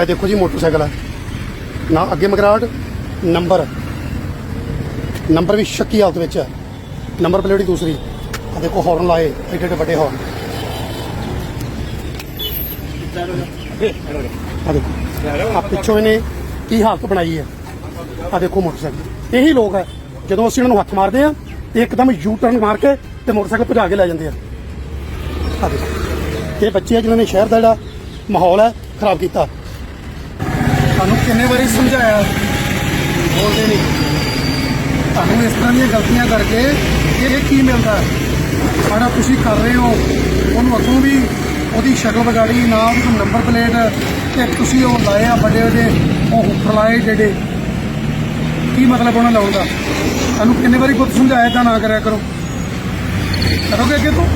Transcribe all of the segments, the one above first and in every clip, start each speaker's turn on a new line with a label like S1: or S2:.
S1: ਇਹ ਦੇਖੋ ਜੀ ਮੋਟਰਸਾਈਕਲ। ਹੈ ਨਾ ਅੱਗੇ ਮਗਰਾਟ ਨੰਬਰ। ਨੰਬਰ ਵੀ ਸ਼ੱਕੀ ਹਾਲਤ ਵਿੱਚ ਹੈ। ਨੰਬਰ ਪਲੇਟ ਹੀ ਦੂਸਰੀ। ਆ ਦੇਖੋ ਹਾਰਨ ਲਾਏ ਐਡੇ ਐਡੇ ਵੱਡੇ ਹਾਰਨ ਆ ਦੇਖੋ ਆ ਪਿੱਛੋਂ ਇਹਨੇ ਕੀ ਹਾਲਤ ਬਣਾਈ ਹੈ? ਆ ਦੇਖੋ ਮੋਟਰਸਾਈਕਲ। ਇਹੀ ਲੋਕ ਹੈ, ਜਦੋਂ ਅਸੀਂ ਇਹਨਾਂ ਨੂੰ ਹੱਥ ਮਾਰਦੇ ਆ ਇਹ ਇੱਕਦਮ ਯੂ ਟਰਨ ਮਾਰ ਕੇ ਤੇ ਮੋਟਰਸਾਈਕਲ ਭਜਾ ਕੇ ਲੈ ਜਾਂਦੇ ਆ। ਆ ਦੇਖੋ, ਇਹ ਬੱਚੇ ਆ ਜਿਨ੍ਹਾਂ ਨੇ ਸ਼ਹਿਰ ਦਾ ਜਿਹੜਾ ਮਾਹੌਲ ਹੈ, ਖਰਾਬ ਕੀਤਾ।
S2: ਤੁਹਾਨੂੰ ਕਿੰਨੇ ਵਾਰੀ ਸਮਝਾਇਆ? ਬੋਲਦੇ ਨਹੀਂ। ਤੁਹਾਨੂੰ ਇਸ ਤਰ੍ਹਾਂ ਦੀਆਂ ਗਲਤੀਆਂ ਕਰਕੇ ਇਹ ਕੀ ਮਿਲਦਾ? ਸਾਡਾ ਤੁਸੀਂ ਕਰ ਰਹੇ ਹੋ। ਉਹਨੂੰ ਅੱਗੋਂ ਵੀ ਉਹਦੀ ਸ਼ਕਲ ਵਿਗਾੜੀ ਨਾ ਉਹਦੀ ਕੋਈ ਨੰਬਰ ਪਲੇਟ ਤੇ ਤੁਸੀਂ ਉਹ ਲਾਏ ਆ ਵੱਡੇ ਵੱਡੇ ਉਹ ਹੁੱਫਰ ਲਾਏ ਜਿਹੜੇ। ਕੀ ਮਤਲਬ ਉਹਨਾਂ ਲਾਉਣ ਦਾ? ਤੁਹਾਨੂੰ ਕਿੰਨੇ ਵਾਰੀ ਪੁੱਤ ਸਮਝਾਇਆ ਤਾਂ ਨਾ ਕਰਿਆ ਕਰੋ? ਕਰੋਗੇ ਅੱਗੇ ਤੋਂ?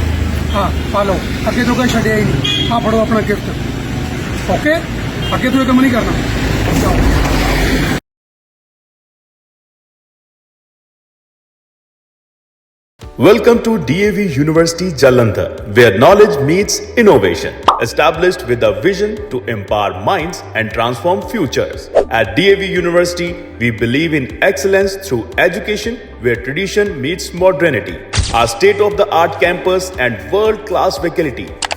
S2: ਹਾਂ ਪਾ ਲਓ। ਅੱਗੇ ਤੋਂ ਕੋਈ ਛੱਡਿਆ ਹੀ ਨਹੀਂ। ਆ ਫੜੋ ਆਪਣਾ ਗਿਫਟ ਓਕੇ ਅੱਗੇ ਤੋਂ ਇਹ ਕੰਮ ਨਹੀਂ ਕਰਨਾ ਜਾਓ
S3: Welcome to DAV University Jalandhar, where knowledge meets innovation. Established with a vision to empower minds and transform futures. At DAV University, we believe in excellence through education where tradition meets modernity. Our state of the art campus and world class faculty